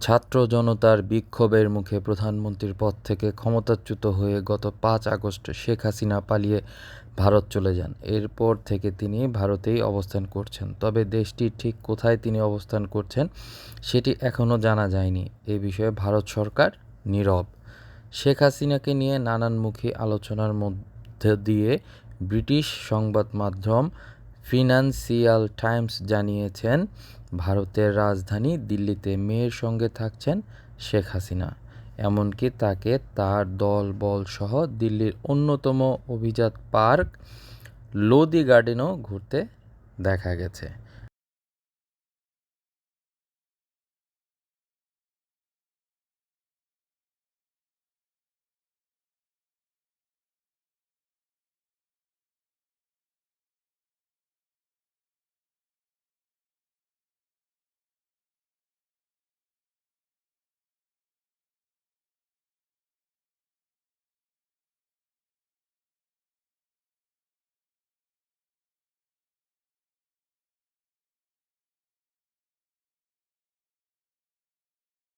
ছাত্র জনতার বিক্ষোভের মুখে প্রধানমন্ত্রীর পদ থেকে ক্ষমতাচ্যুত হয়ে গত পাঁচ আগস্ট শেখ হাসিনা পালিয়ে ভারত চলে যান। এরপর থেকে তিনি ভারতেই অবস্থান করছেন। তবে দেশটির ঠিক কোথায় তিনি অবস্থান করছেন, সেটি এখনও জানা যায়নি। এ বিষয়ে ভারত সরকার নীরব। শেখ হাসিনাকে নিয়ে নানানমুখী আলোচনার মধ্যে দিয়ে ব্রিটিশ সংবাদ মাধ্যম ফিনান্সিয়াল টাইমস জানিয়েছেন ভারতের রাজধানী দিল্লিতে মেয়ের সঙ্গে থাকছেন শেখ হাসিনা। এমনকি তাকে তার দল দলবলসহ দিল্লির অন্যতম অভিজাত পার্ক লোদি গার্ডেনও ঘুরতে দেখা গেছে।